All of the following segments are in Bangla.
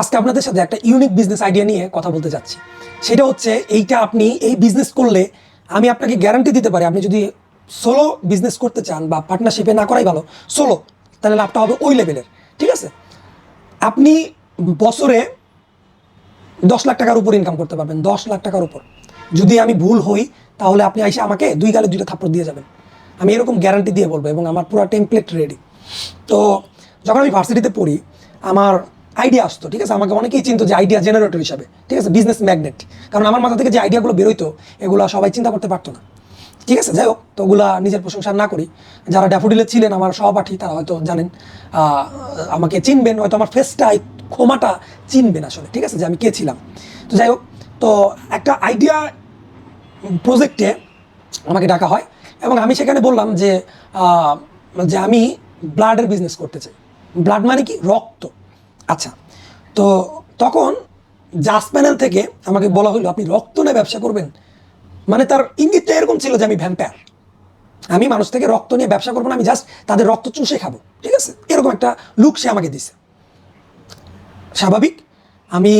আজকে আপনাদের সাথে একটা ইউনিক বিজনেস আইডিয়া নিয়ে কথা বলতে যাচ্ছি। সেটা হচ্ছে এইটা আপনি এই বিজনেস করলে আমি আপনাকে গ্যারান্টি দিতে পারি, আপনি যদি সোলো বিজনেস করতে চান বা পার্টনারশিপে না করাই ভালো সোলো তাহলে লাভটা হবে ওই লেভেলের ঠিক আছে? আপনি বছরে দশ লাখ টাকার উপর ইনকাম করতে পারবেন, দশ লাখ টাকার উপর। যদি আমি ভুল হই, তাহলে আপনি এসে আমাকে দুই গালে দুইটা থাপ্পড় দিয়ে যাবেন। আমি এরকম গ্যারান্টি দিয়ে বলব এবং আমার পুরো টেমপ্লেট রেডি তো যখন আমি ভার্সিটিতে পড়ি, আমার আইডিয়া আসতো, ঠিক আছে? আমাকে অনেকেই চিনতো যে আইডিয়া জেনারেটর হিসাবে, ঠিক আছে? বিজনেস ম্যাগনেট কারণ আমার মাথা থেকে যে আইডিয়াগুলো বেরোইতো, এগুলো সবাই চিন্তা করতে পারতো না। ঠিক আছে? যাই হোক, তো ওগুলা নিজের প্রশংসা না করি। যারা ড্যাফোডিলে ছিলেন, আমার সহপাঠী, তারা হয়তো জানেন আমাকে চিনবেন, হয়তো আমার ফেসটা ক্ষমাটা চিনবেন আসলে, ঠিক আছে? যে আমি কে ছিলাম। তো যাই হোক, তো একটা আইডিয়া প্রজেক্টে আমাকে ডাকা হয়, এবং আমি সেখানে বললাম যে যে আমি ব্লাডের বিজনেস করতে চাই। ব্লাড মানে কি? রক্ত। আচ্ছা তো তখন জাস প্যানেল থেকে আমাকে বলা হলো আপনি রক্ত নিয়ে ব্যবসা করবেন? মানে তার ইঙ্গিতটা এরকম ছিল যে আমি ভ্যাম্পায়ার। আমি মানুষ থেকে রক্ত নিয়ে ব্যবসা করব না, আমি জাস্ট তাদের রক্ত চুষে খাব, ঠিক আছে? এরকম একটা লুক সে আমাকে দিছে। স্বাভাবিক, আমি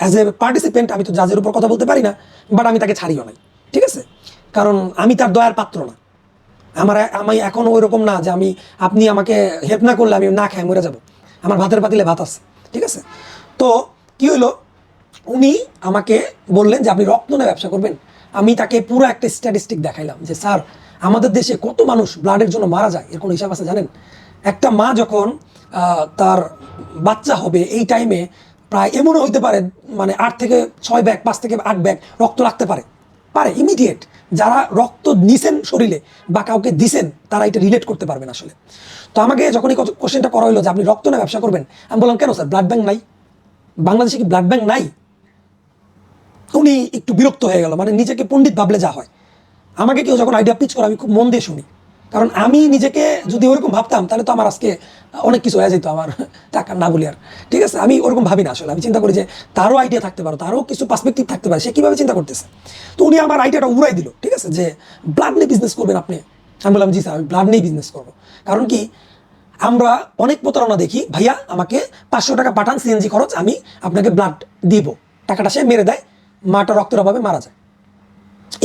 অ্যাজ এ পার্টিসিপেন্ট আমি তো জাজের উপর কথা বলতে পারি না বাট আমি তাকে ছাড়িও নাই, ঠিক আছে? কারণ আমি তার দয়ার পাত্র না। আমার, আমি এখন ওই রকম না যে আমি, আপনি আমাকে হেল্প না করলে আমি না খাই মরে যাব। আমার ভাতের পাতিলে ভাত আছে, ঠিক আছে? তো কি হলো উনি আমাকে বললেন যে, আপনি রক্ত নিয়ে ব্যবসা করবেন। আমি তাকে পুরো একটা স্ট্যাটিস্টিক দেখাইলাম যে, স্যার, আমাদের দেশে কত মানুষ ব্লাডের জন্য মারা যায়? এর কোনো হিসাব আছে, জানেন? একটা মা যখন তার বাচ্চা হবে এই টাইমে প্রায় এমনও হইতে পারে মানে আট থেকে ছয় ব্যাগ, পাঁচ থেকে আট ব্যাগ রক্ত লাগতে পারে। পারে ইমিডিয়েট যারা রক্ত নিছেন শরীরে বা কাউকে দিছেন, তারা এটা রিলেট করতে পারবেন আসলে। তো আমাকে যখন এই কোশ্চেনটা করা হলো যে আপনি রক্ত না ব্যবসা করবেন, আমি বললাম, কেন স্যার ব্লাড ব্যাংক নাই। বাংলাদেশে কি ব্লাড ব্যাংক নাই? উনি একটু বিরক্ত হয়ে গেল। মানে নিজেকে পণ্ডিত ভাবলে যা হয়। আমাকে কেউ যখন আইডিয়া পিচ করে, আমি খুব মন দিয়ে শুনি। কারণ আমি নিজেকে যদি ওরকম ভাবতাম, তাহলে তো আমার আজকে অনেক কিছু হয়ে যেত আমার টাকা না বলি আর। ঠিক আছে? আমি ওরকম ভাবি না আসলে। আমি চিন্তা করি যে তারও আইডিয়া থাকতে পারো, তারও কিছু পার্সপেক্টিভ থাকতে পারে। সে কীভাবে চিন্তা করতেছে? তো উনি আমার আইডিয়াটা উড়াই দিল, ঠিক আছে? যে ব্লাড নিয়ে বিজনেস করবেন আপনি। আমি বললাম, জি স্যার, আমি ব্লাড নিয়ে বিজনেস করব। কারণ কি? আমরা অনেক প্রতারণা দেখি, ভাইয়া, আমাকে পাঁচশো টাকা পাঠান সিএনজি খরচ, আমি আপনাকে ব্লাড দিব। টাকাটা সে মেরে দেয়, মাটা রক্তের অভাবে মারা যায়।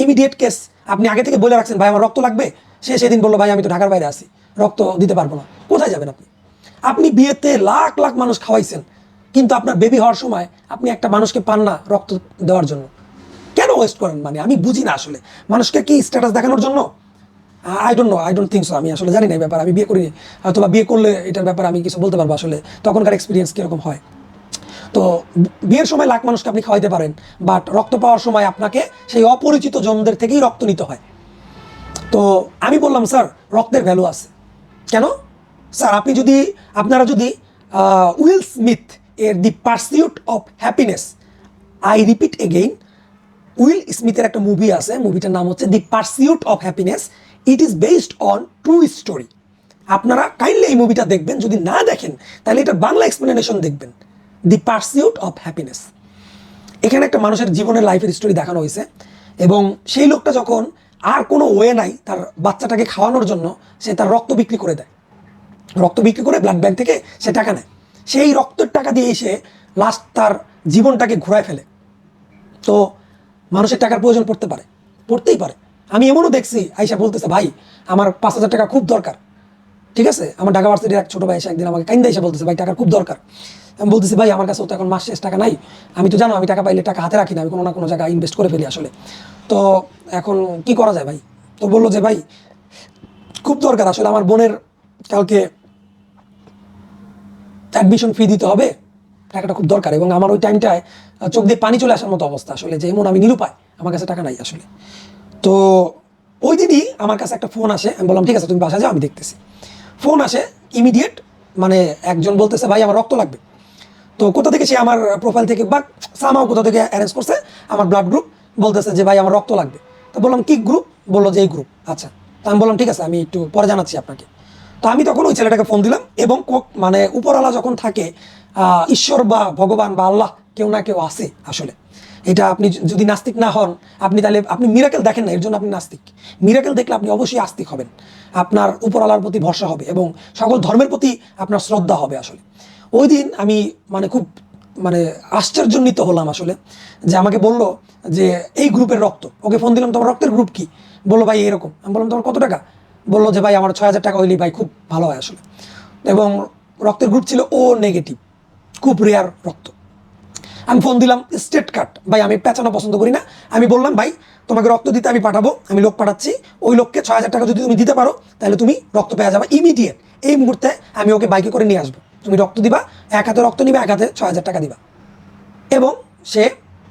ইমিডিয়েট কেস আপনি আগে থেকে বলে রাখছেন, ভাই, আমার রক্ত লাগবে? সে সেদিন বলল, ভাই, আমি তো ঢাকার বাইরে আছি, রক্ত দিতে পারব না। কোথায় যাবেন আপনি? আপনি বিয়েতে লাখ লাখ মানুষ খাওয়াইছেন, কিন্তু আপনার বেবি হওয়ার সময় আপনি একটা মানুষকে পান না রক্ত দেওয়ার জন্য। কেন ওয়েস্ট করেন? মানে আমি বুঝি না আসলে। মানুষকে কি স্ট্যাটাস দেখানোর জন্য? I don't know I don't think so আমি আসলে জানি না এই ব্যাপার, আমি বিয়ে করিনি। অথবা বিয়ে করলে এটার ব্যাপারে আমি কিছু বলতে পারব আসলে, তখনকার এক্সপিরিয়েন্স কীরকম হয়। তো বিয়ের সময় লাখ মানুষকে আপনি খাওয়াইতে পারেন বাট রক্ত পাওয়ার সময় আপনাকে সেই অপরিচিত জনদের থেকেই রক্ত নিতে হয়। তো আমি বললাম, স্যার, রক্তের ভ্যালু আছে। কেন? স্যার, আপনি যদি, আপনারা যদি উইল স্মিথ এর the pursuit of happiness, I repeat again, Will স্মিথের একটা মুভি আছে, মুভিটার নাম হচ্ছে the pursuit of happiness, it is based on true story. আপনারা কাইন্ডলি এই মুভিটা দেখবেন, যদি না দেখেন, তাহলে এটা বাংলা এক্সপ্লেনেশন দেখবেন, দি পার্সিউট অফ হ্যাপিনেস। এখানে একটা মানুষের জীবনের লাইফের স্টোরি দেখানো হয়েছে, এবং সেই লোকটা যখন আর কোনো ওয়ে নাই তার বাচ্চাটাকে খাওয়ানোর জন্য সে তার রক্ত বিক্রি করে দেয়। রক্ত বিক্রি করে ব্লাড ব্যাংক থেকে সে টাকা নেয়। সেই রক্তের টাকা দিয়ে সে লাস্ট তার জীবনটাকে ঘুরায় ফেলে। তো মানুষের টাকার প্রয়োজন পড়তে পারে, পড়তেই পারে। আমি এমনও দেখছি আইসা বলতেছে, ভাই, আমার পাঁচ হাজার টাকা খুব দরকার। ঠিক আছে? আমার ঢাকা ভার্সিটির এক ছোটো ভাই এসে একদিন আমাকে কাইন্দা এসে বলতেছে, ভাই টাকার খুব দরকার। আমি বলতেছি, ভাই, আমার কাছেও তো এখন মাস শেষ টাকা নাই। আমি তো জানো, আমি টাকা পাইলে টাকা হাতে রাখি না, আমি কোনো না কোনো জায়গায় ইনভেস্ট করে ফেলি আসলে। তো এখন কি করা যায় ভাই? তো বলল যে, ভাই, খুব দরকার আসলে আমার বোনের কালকে অ্যাডমিশন ফি দিতে হবে। টাকাটা খুব দরকার এবং আমার ওই টাইমটায় চোখ দিয়ে পানি চলে আসার মতো অবস্থা আসলে, যে এমন আমি নিরুপায়। আমার কাছে টাকা নাই আসলে। তো ওই দিনই আমার কাছে একটা ফোন আসে, আমি বললাম, ঠিক আছে, তুমি বাসা যাও, আমি দেখতেছি। ফোন আসে ইমিডিয়েট মানে একজন বলতেছে, ভাই, আমার রক্ত লাগবে। তো কোথা থেকে সে আমার প্রোফাইল থেকে বা সামাও কোথা থেকে অ্যারেঞ্জ করছে, আমার ব্লাড গ্রুপ বলতেছে যে, ভাই, আমার রক্ত লাগবে। তো বললাম, কি গ্রুপ বলল যে, এই গ্রুপ আচ্ছা তো আমি বললাম, ঠিক আছে, আমি একটু পরে জানাচ্ছি আপনাকে। তো আমি তখন ওই ছেলেটাকে ফোন দিলাম এবং মানে উপরওয়ালা যখন থাকে ঈশ্বর বা ভগবান বা আল্লাহ কেউ না কেউ আসে আসলে। এটা আপনি যদি নাস্তিক না হন, আপনি তাহলে, আপনি মিরাকেল দেখেন না, এর জন্য আপনি নাস্তিক। মিরাকেল দেখলে আপনি অবশ্যই আস্তিক হবেন। আপনার উপরওয়ালার প্রতি ভরসা হবে এবং সকল ধর্মের প্রতি আপনার শ্রদ্ধা হবে আসলে। ওই দিন আমি মানে খুব মানে আশ্চর্যান্বিত হলাম আসলে, যে আমাকে বলল যে, এই গ্রুপের রক্ত। ওকে ফোন দিলাম, তোমার রক্তের গ্রুপ কি? বলল, ভাই, এরকম। আমি বললাম, তোমার কত টাকা? বলল যে, ভাই, আমার ছয় হাজার টাকা হইলেই ভাই খুব ভালো হয় আসলে। এবং রক্তের গ্রুপ ছিল ও নেগেটিভ খুব রেয়ার রক্ত। আমি ফোন দিলাম স্টেট কাট ভাই, আমি পেঁচানো পছন্দ করি না। আমি বললাম, ভাই, তোমাকে রক্ত দিতে আমি পাঠাবো, আমি লোক পাঠাচ্ছি। ওই লোককে ছয় হাজার টাকা যদি তুমি দিতে পারো, তাহলে তুমি রক্ত পেয়ে যাবে ইমিডিয়েট এই মুহূর্তে আমি ওকে বাইকে করে নিয়ে আসব। তুমি রক্ত দিবা, এক হাতে রক্ত নিবে, এক হাতে ছয় হাজার টাকা দিবা। এবং সে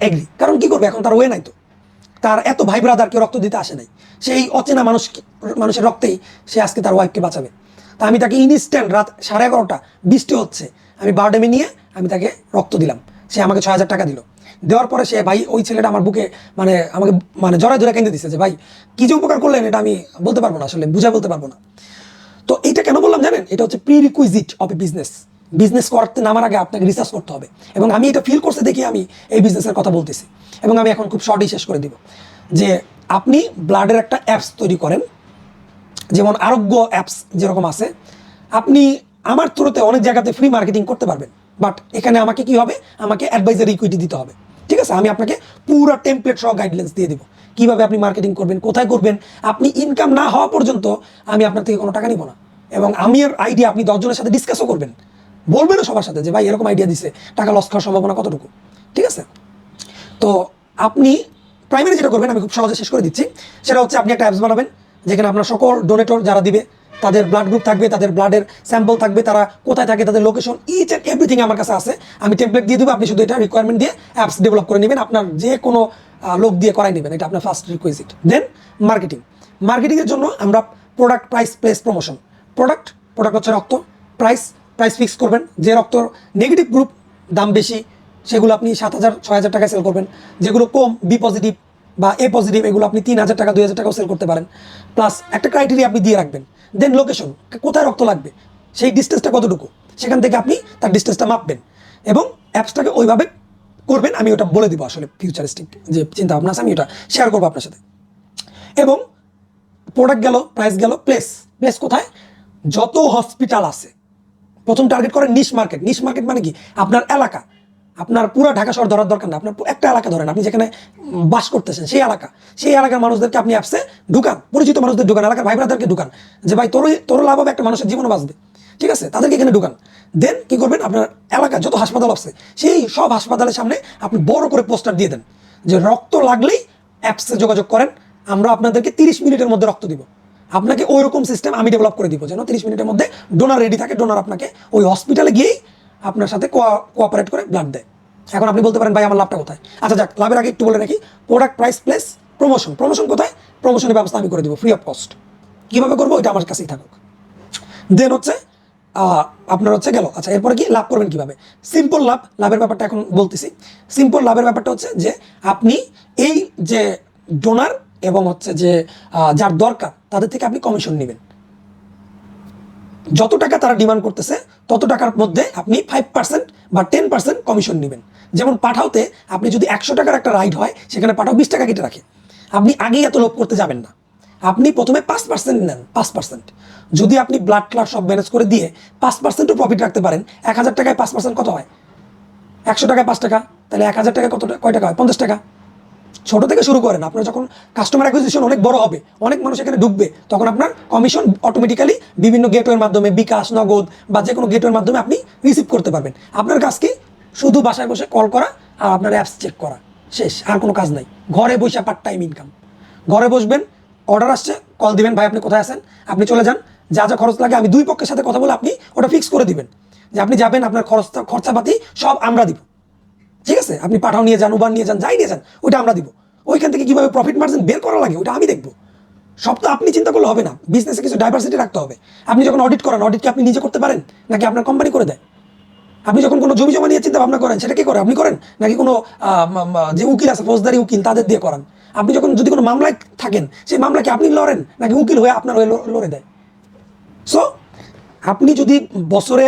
এগ্রি কারণ কি করবে? এখন তার ওয়ে নাই তো। তার এত ভাই ব্রাদারকে রক্ত দিতে আসে নাই। সেই অচেনা মানুষ মানুষের রক্তেই সে আজকে তার ওয়াইফকে বাঁচাবে। তা আমি তাকে ইনস্ট্যান্ট রাত সাড়ে এগারোটা, বৃষ্টি হচ্ছে। আমি বারোডেমে নিয়ে আমি তাকে রক্ত দিলাম। সে আমাকে ছয় হাজার টাকা দিল। দেওয়ার পরে সে, ভাই, ওই ছেলেটা আমার বুকে মানে আমাকে মানে জড়ায় জড়ায় কেঁদে দিচ্ছে যে, ভাই, কী যে উপকার করলেন এটা আমি বলতে পারব না আসলে বুঝা বলতে পারব না। তো এটা কেন বললাম জানেন? এটা হচ্ছে prerequisite of a business business করতে নামার আগে আপনাকে রিসার্চ করতে হবে। এবং আমি এটা ফিল করতে দেখি আমি এই বিজনেসের কথা বলতেছি। এবং আমি এখন খুব শর্টই শেষ করে দিব। যে আপনি ব্লাডের একটা অ্যাপস তৈরি করেন, যেমন আরোগ্য অ্যাপস যেরকম আছে, আপনি আমার থ্রুতে অনেক জায়গাতে ফ্রি মার্কেটিং করতে পারবেন। বাট এখানে আমাকে কি হবে? আমাকে অ্যাডভাইজারি ইকুইটি দিতে হবে। ঠিক আছে? আমি আপনাকে পুরো টেমপ্লেট সহ গাইডলাইন্স দিয়ে দেবো। কীভাবে আপনি মার্কেটিং করবেন, কোথায় করবেন, আপনি ইনকাম না হওয়া পর্যন্ত আমি আপনার থেকে কোনো টাকা নিব না। এবং আমি এর আইডিয়া আপনি দশজনের সাথে ডিসকাসও করবেন। বলবেনও সবার সাথে যে, ভাই, এরকম আইডিয়া দিছে। টাকা লস খাওয়ার সম্ভাবনা কতটুকু? ঠিক আছে? তো আপনি প্রাইমারি যেটা করবেন, আমি খুব সহজে শেষ করে দিচ্ছি। সেটা হচ্ছে আপনি একটা অ্যাপস বানাবেন, যেখানে আপনার সকল ডোনেটর যারা দিবে তাদের ব্লাড গ্রুপ থাকবে, তাদের ব্লাডের স্যাম্পল থাকবে, তারা কোথায় থাকে, তাদের লোকেশন ইচ অ্যান্ড এভরিথিং আমার কাছে আছে। আমি টেমপ্লেট দিয়ে দেবো, আপনি শুধু এটা রিকোয়ারমেন্ট দিয়ে অ্যাপস ডেভেলপ করে নেবেন, আপনার যে কোনো লোক দিয়ে করাই নেবেন, এটা আপনার ফার্স্ট রিকুইজিট দেন মার্কেটিং মার্কেটিংয়ের জন্য আমরা product price place promotion product product হচ্ছে রক্ত। প্রাইস প্রাইস ফিক্স করবেন। যে রক্ত নেগেটিভ গ্রুপ দাম বেশি, সেগুলো আপনি সাত হাজার, ছয় হাজার টাকায় সেল করবেন। যেগুলো কম বি পজিটিভ বা এ পজিটিভ এগুলো আপনি তিন হাজার টাকা, দুই হাজার টাকাও সেল করতে পারেন। প্লাস একটা ক্রাইটেরিয়া আপনি দিয়ে রাখবেন। দেন লোকেশন কোথায় রক্ত লাগবে, সেই ডিস্টেন্সটা কতটুকু, সেখান থেকে আপনি তার ডিস্টেন্সটা মাপবেন। এবং অ্যাপসটাকে ওইভাবে করবেন, আমি ওটা বলে দিব আসলে ফিউচারিস্টিক যে চিন্তা ভাবনা আছে, আমি ওটা শেয়ার করব আপনার সাথে। এবং প্রোডাক্ট গেল প্রাইস গেল প্লেস প্লেস কোথায়? যত হসপিটাল আছে। প্রথম টার্গেট করেন নিশ মার্কেট নিশ মার্কেট মানে কি? আপনার এলাকা। আপনার পুরো ঢাকা শহর ধরার দরকার না। আপনার একটা এলাকা ধরেন, আপনি যেখানে বাস করতেছেন, সেই এলাকা। সেই এলাকার মানুষদেরকে আপনি অ্যাপসে ঢুকান, পরিচিত মানুষদের ঢুকান, এলাকার ভাই ব্রাদারকে ঢুকান, যে ভাই তোর তোর লাভ হবে একটা মানুষের জীবনও বাঁচবে ঠিক আছে? তাদেরকে এখানে ঢুকান। দেন কি করবেন? আপনার এলাকা যত হাসপাতাল আছে, সেই সব হাসপাতালের সামনে আপনি বড় করে পোস্টার দিয়ে দেন যে রক্ত লাগলেই অ্যাপসে যোগাযোগ করেন, আমরা আপনাদেরকে তিরিশ মিনিটের মধ্যে রক্ত দিব। আপনাকে ওই রকম সিস্টেম আমি ডেভেলপ করে দিব, যেন তিরিশ মিনিটের মধ্যে ডোনার রেডি থাকে ডোনার আপনাকে ওই হসপিটালে গিয়েই আপনার সাথে কোঅপারেট করে ব্লাড দেয়। এখন আপনি বলতে পারেন, ভাই, আমার লাভটা কোথায়? আচ্ছা যাক, লাভের আগে একটু বলে রাখি product price place promotion promotion কোথায়? প্রমোশনের ব্যবস্থা আমি করে দেবো ফ্রি অফ কস্ট কীভাবে করব? এটা আমার কাছেই থাকুক। দেন হচ্ছে আপনার হচ্ছে গেল। আচ্ছা এরপরে কি? লাভ করবেন কীভাবে? সিম্পল লাভ, লাভের ব্যাপারটা এখন বলতেছি। সিম্পল লাভের ব্যাপারটা হচ্ছে যে, আপনি এই যে ডোনার এবং হচ্ছে যে যার দরকার, তাদের থেকে আপনি কমিশন নেবেন। যত টাকা তারা ডিমান্ড করতেছে, তত টাকার মধ্যে আপনি ফাইভ পার্সেন্ট বা টেন পার্সেন্ট কমিশন নেবেন। যেমন পাঠাওতে আপনি যদি একশো টাকার একটা রাইড হয়, সেখানে পাঠাও বিশ টাকা কেটে রাখে। আপনি আগেই এত লোভ করতে যাবেন না। আপনি প্রথমে পাঁচ পার্সেন্ট নেন, পাঁচ পার্সেন্ট যদি আপনি ব্লাড ক্লাড সব ম্যানেজ করে দিয়ে পাঁচ পার্সেন্টও প্রফিট রাখতে পারেন, এক হাজার টাকায় পাঁচ পার্সেন্ট কত হয়? একশো টাকায় পাঁচ টাকা, তাহলে এক হাজার টাকায় কত কয় টাকা হয়? পঞ্চাশ টাকা। ছোট থেকে শুরু করেন। আপনার যখন কাস্টমার অ্যাকুইজিশন অনেক বড় হবে, অনেক মানুষ এখানে ঢুকবে, তখন আপনার কমিশন অটোমেটিক্যালি বিভিন্ন গেটওয়ের মাধ্যমে বিকাশ, নগদ বা যে কোনো গেটওয়ের মাধ্যমে আপনি রিসিভ করতে পারবেন। আপনার কাজ কি? শুধু বাসায় বসে কল করা আর আপনার অ্যাপস চেক করা। শেষ, আর কোনো কাজ নাই। ঘরে বসে পার্ট টাইম ইনকাম ঘরে বসবেন অর্ডার আসছে কল দিবেন, ভাই, আপনি কোথায় আছেন? আপনি চলে যান। যা যা খরচ লাগে, আমি দুই পক্ষের সাথে কথা বলে আপনি ওটা ফিক্স করে দিবেন। যে আপনি যাবেন, আপনার খরচটা খরচাপাতি সব আমরা দিব। ঠিক আছে? আপনি পাঠাও, নিয়ে যান উবার নিয়ে যান, যাই নিয়ে যান, ওইটা আমরা দিব। ওইখান থেকে কীভাবে প্রফিট মার্জিন বের করা লাগে ওটা আমি দেখব। সব তো আপনি চিন্তা করলে হবে না। বিজনেসে কিছু ডাইভার্সিটি রাখতে হবে। আপনি যখন অডিট করেন অডিট কি আপনি নিজে করতে পারেন? নাকি আপনার কোম্পানি করে দেয়? আপনি যখন কোনো জমি জমা নিয়ে চিন্তা ভাবনা করেন, সেটা কি করে? আপনি করেন? নাকি কোনো যে উকিল আছে, ফৌজদারি উকিল, তাদের দিয়ে করান? আপনি যখন, যদি কোনো মামলায় থাকেন, সেই মামলা কি আপনি লড়েন, নাকি উকিল হয়ে আপনার হয়ে লড়ে দেয়? সো আপনি যদি বছরে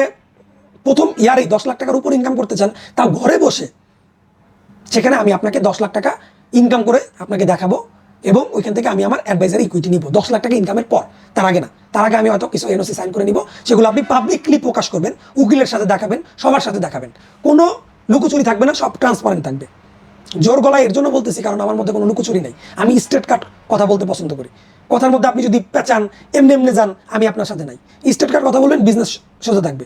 প্রথম ইয়ারেই দশ লাখ টাকার উপর ইনকাম করতে চান, তাও ঘরে বসে সেখানে আমি আপনাকে দশ লাখ টাকা ইনকাম করে আপনাকে দেখাবো এবং ওইখান থেকে আমি আমার অ্যাডভাইজার ইকুইটি নিব। দশ লাখ টাকা ইনকামের পর, তার আগে না। তার আগে আমি হয়তো কিছু এনওসি সাইন করে নিব, সেগুলো আপনি পাবলিকলি প্রকাশ করবেন, উকিলের সাথে দেখাবেন, সবার সাথে দেখাবেন। কোনো লুকোচুরি থাকবে না, সব ট্রান্সপারেন্ট থাকবে। জোর গলায় এর জন্য বলতেছি, কারণ আমার মধ্যে কোনো লুকোচুরি নেই। আমি স্টেট কাট কথা বলতে পছন্দ করি। কথার মধ্যে আপনি যদি পেঁচান, এমনি এমনি যান, আমি আপনার সাথে নাই। স্টেট কাট কথা বলবেন বিজনেস সোজা থাকবে।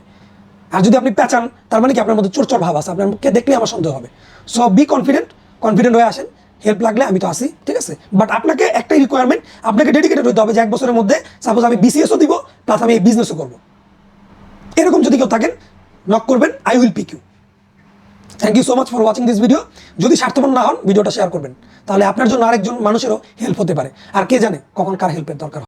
আর যদি আপনি পেঁচান, তার মানে কি আপনার মধ্যে চোর চোর ভাব আছে, আপনার আপনাকে দেখলে আমার সন্দেহ হবে। সো বি কনফিডেন্ট কনফিডেন্ট হয়ে আসেন হেল্প লাগলে আমি তো আসি ঠিক আছে? বাট আপনাকে একটাই রিকোয়ারমেন্ট আপনাকে ডেডিকেটেড হতে হবে যে এক বছরের মধ্যে সাপোজ আমি বিসিএসও দিব প্লাস আমি এই বিজনেসও করব। এরকম যদি কেউ থাকেন নক করবেন I will pick you thank you so much for watching this video যদি স্বার্থপর না হন ভিডিওটা শেয়ার করবেন। তাহলে আপনার জন্য আরেকজন মানুষেরও হেল্প হতে পারে। আর কে জানে কখন কার হেল্পের দরকার।